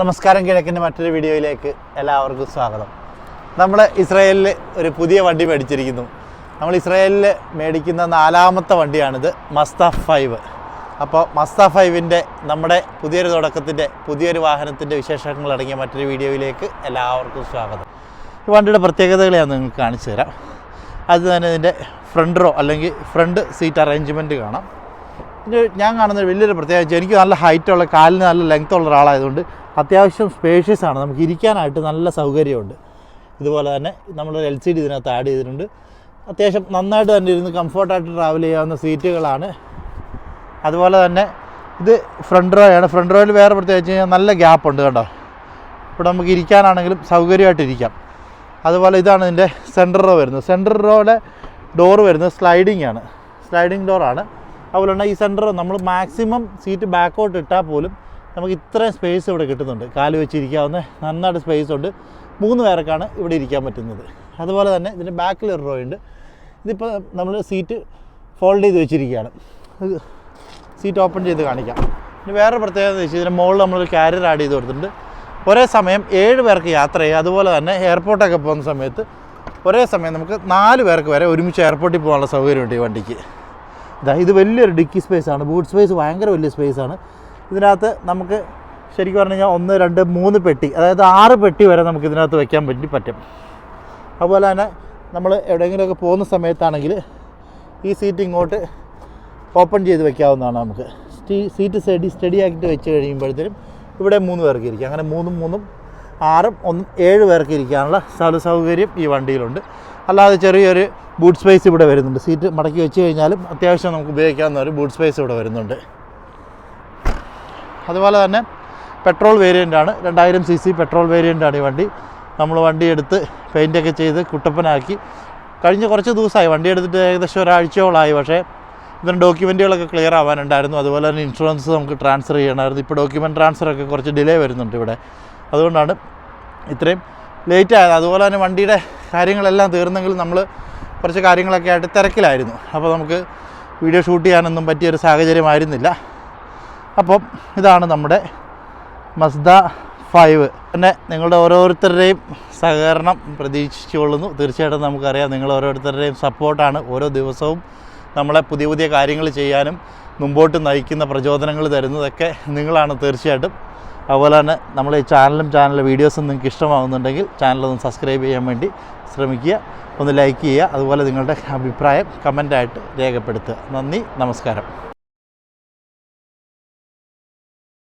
നമസ്കാരം കിഴക്കിന്റെ മറ്റൊരു വീഡിയോയിലേക്ക് എല്ലാവർക്കും സ്വാഗതം. നമ്മൾ ഇസ്രായേലിൽ ഒരു പുതിയ വണ്ടി മേടിച്ചിരിക്കുന്നു. നമ്മൾ ഇസ്രായേലിൽ മേടിക്കുന്ന നാലാമത്തെ വണ്ടിയാണിത് മസ്ത ഫൈവ്. അപ്പോൾ മസ്ത ഫൈവിന്റെ നമ്മുടെ പുതിയൊരു തുടക്കത്തിന്റെ പുതിയൊരു വാഹനത്തിന്റെ വിശേഷങ്ങൾ അടങ്ങിയ മറ്റൊരു വീഡിയോയിലേക്ക് എല്ലാവർക്കും സ്വാഗതം. ഈ വണ്ടിയുടെ പ്രത്യേകതകൾ ഞാൻ നിങ്ങൾക്ക് കാണിച്ചു തരാം. അത് തന്നെ ഇതിന്റെ ഫ്രണ്ട് റോ അല്ലെങ്കിൽ ഫ്രണ്ട് സീറ്റ് അറേഞ്ച്മെന്റ് കാണാം. ഞാൻ കാണുന്ന വലിയൊരു പ്രത്യേകത എനിക്ക് നല്ല ഹൈറ്റുള്ള കാലിന് നല്ല ലെങ്ത് ഉള്ള ഒരാളായതുകൊണ്ട് അത്യാവശ്യം സ്പേഷ്യസ് ആണ്. നമുക്ക് ഇരിക്കാനായിട്ട് നല്ല സൗകര്യമുണ്ട്. ഇതുപോലെ തന്നെ നമ്മളൊരു എൽ സി ഡി ഇതിനകത്ത് ആഡ് ചെയ്തിട്ടുണ്ട്. അത്യാവശ്യം നന്നായിട്ട് തന്നെ ഇരുന്ന് കംഫർട്ടായിട്ട് ട്രാവൽ ചെയ്യാവുന്ന സീറ്റുകളാണ് അതുപോലെ തന്നെ ഇത് ഫ്രണ്ട് റോ ആണ്. ഫ്രണ്ട് റോയിൽ വേറെ പ്രത്യേകിച്ച് കഴിഞ്ഞാൽ നല്ല ഗ്യാപ്പ് ഉണ്ട് കേട്ടോ ഇവിടെ നമുക്ക് ഇരിക്കാനാണെങ്കിലും സൗകര്യമായിട്ട് ഇരിക്കാം. അതുപോലെ ഇതാണ് ഇതിന്റെ സെന്റർ റോ വരുന്നത്. സെന്റർ റോയുടെ ഡോറ് വരുന്നത് സ്ലൈഡിംഗ് ആണ്. സ്ലൈഡിങ് ഡോറാണ് അതുപോലെ ഈ സെന്റർ നമ്മൾ മാക്സിമം സീറ്റ് ബാക്കോട്ട് ഇട്ടാൽ പോലും നമുക്ക് ഇത്രയും സ്പേസ് ഇവിടെ കിട്ടുന്നുണ്ട്. കാൽ വെച്ചിരിക്കാവുന്ന നന്നായിട്ട് സ്പേസ് ഉണ്ട്. മൂന്ന് പേർക്കാണ് ഇവിടെ ഇരിക്കാൻ പറ്റുന്നത്. അതുപോലെ തന്നെ ഇതിന്റെ ബാക്കിൽ ഒരു റോ ഉണ്ട്. ഇതിപ്പോൾ നമ്മൾ സീറ്റ് ഫോൾഡ് ചെയ്ത് വെച്ചിരിക്കുകയാണ്. സീറ്റ് ഓപ്പൺ ചെയ്ത് കാണിക്കാം. പിന്നെ വേറെ പ്രത്യേകത എന്ന് വെച്ചാൽ ഇതിന്റെ മുകളിൽ നമ്മളൊരു കാരിയർ ആഡ് ചെയ്ത് കൊടുത്തിട്ടുണ്ട്. ഒരേ സമയം ഏഴ് പേർക്ക് യാത്ര ചെയ്യുക അതുപോലെ തന്നെ എയർപോർട്ടൊക്കെ പോകുന്ന സമയത്ത് ഒരേ സമയം നമുക്ക് നാല് പേർക്ക് വരെ ഒരുമിച്ച് എയർപോർട്ടിൽ പോകാനുള്ള സൗകര്യമുണ്ട് ഈ വണ്ടിക്ക്. ഇതാ ഇത് വലിയൊരു ഡിക്കി സ്പേസ് ആണ്. ബൂട്ട് സ്പേസ് ഭയങ്കര വലിയ സ്പേസ് ആണ്. ഇതിനകത്ത് നമുക്ക് ശരിക്കും പറഞ്ഞു കഴിഞ്ഞാൽ ഒന്ന് രണ്ട് മൂന്ന് പെട്ടി അതായത് ആറ് പെട്ടി വരെ നമുക്ക് ഇതിനകത്ത് വയ്ക്കാൻ പറ്റി പറ്റും. അതുപോലെ തന്നെ നമ്മൾ എവിടെയെങ്കിലുമൊക്കെ പോകുന്ന സമയത്താണെങ്കിൽ ഈ സീറ്റ് ഇങ്ങോട്ട് ഓപ്പൺ ചെയ്ത് വെക്കാവുന്നതാണ് നമുക്ക്. സ്റ്റീ സീറ്റ് സ്റ്റഡി സ്റ്റഡി ആക്കിയിട്ട് വെച്ച് കഴിയുമ്പോഴത്തേനും ഇവിടെ മൂന്ന് പേർക്ക് ഇരിക്കാം. അങ്ങനെ മൂന്നും മൂന്നും ആറും ഒന്നും ഏഴ് പേർക്ക് ഇരിക്കാനുള്ള സ്ഥല സൗകര്യം ഈ വണ്ടിയിലുണ്ട്. അല്ലാതെ ചെറിയൊരു ബൂട്ട് സ്പേസ് ഇവിടെ വരുന്നുണ്ട്. സീറ്റ് മടക്കി വെച്ച് കഴിഞ്ഞാലും അത്യാവശ്യം നമുക്ക് ഉപയോഗിക്കാവുന്ന ഒരു ബൂട്ട് സ്പേസ് ഇവിടെ വരുന്നുണ്ട്. അതുപോലെ തന്നെ പെട്രോൾ വേരിയന്റ് ആണ്. രണ്ടായിരം സി സി പെട്രോൾ വേരിയന്റ് ആണ് ഈ വണ്ടി. നമ്മൾ വണ്ടി എടുത്ത് പെയിന്റൊക്കെ ചെയ്ത് കുട്ടപ്പനാക്കി. കഴിഞ്ഞ കുറച്ച് ദിവസമായി വണ്ടി എടുത്തിട്ട് ഏകദേശം ഒരാഴ്ചയോളമായി. പക്ഷേ ഇതിന് ഡോക്യുമെന്റുകളൊക്കെ ക്ലിയർ ആവാനുണ്ടായിരുന്നു. അതുപോലെ തന്നെ ഇൻഷുറൻസ് നമുക്ക് ട്രാൻസ്ഫർ ചെയ്യണമായിരുന്നു. ഇപ്പോൾ ഡോക്യുമെന്റ് ട്രാൻസ്ഫറൊക്കെ കുറച്ച് ഡിലേ വരുന്നുണ്ട് ഇവിടെ. അതുകൊണ്ടാണ് ഇത്രയും ലേറ്റ് ആയത്. അതുപോലെ തന്നെ വണ്ടിയുടെ കാര്യങ്ങളെല്ലാം തീർന്നെങ്കിലും നമ്മൾ കുറച്ച് കാര്യങ്ങളൊക്കെ ആയിട്ട് തിരക്കിലായിരുന്നു. അപ്പോൾ നമുക്ക് വീഡിയോ ഷൂട്ട് ചെയ്യാനൊന്നും പറ്റിയൊരു സാഹചര്യമായിരുന്നില്ല അപ്പം ഇതാണ് നമ്മുടെ മസ്ദ ഫൈവ് പിന്നെ നിങ്ങളുടെ ഓരോരുത്തരുടെയും സഹകരണം പ്രതീക്ഷിച്ചുകൊള്ളുന്നു. തീർച്ചയായിട്ടും നമുക്കറിയാം നിങ്ങൾ ഓരോരുത്തരുടെയും സപ്പോർട്ടാണ് ഓരോ ദിവസവും നമ്മളെ പുതിയ പുതിയ കാര്യങ്ങൾ ചെയ്യാനും മുമ്പോട്ട് നയിക്കുന്ന പ്രചോദനങ്ങൾ തരുന്നതൊക്കെ നിങ്ങളാണ് തീർച്ചയായിട്ടും. അതുപോലെ തന്നെ നമ്മൾ ഈ ചാനലും ചാനലിലെ വീഡിയോസും നിങ്ങൾക്ക് ഇഷ്ടമാകുന്നുണ്ടെങ്കിൽ ചാനലൊന്ന് സബ്സ്ക്രൈബ് ചെയ്യാൻ വേണ്ടി ശ്രമിക്കുക. ഒന്ന് ലൈക്ക് ചെയ്യുക. അതുപോലെ നിങ്ങളുടെ അഭിപ്രായം കമന്റായിട്ട് രേഖപ്പെടുത്തുക. നന്ദി. നമസ്കാരം.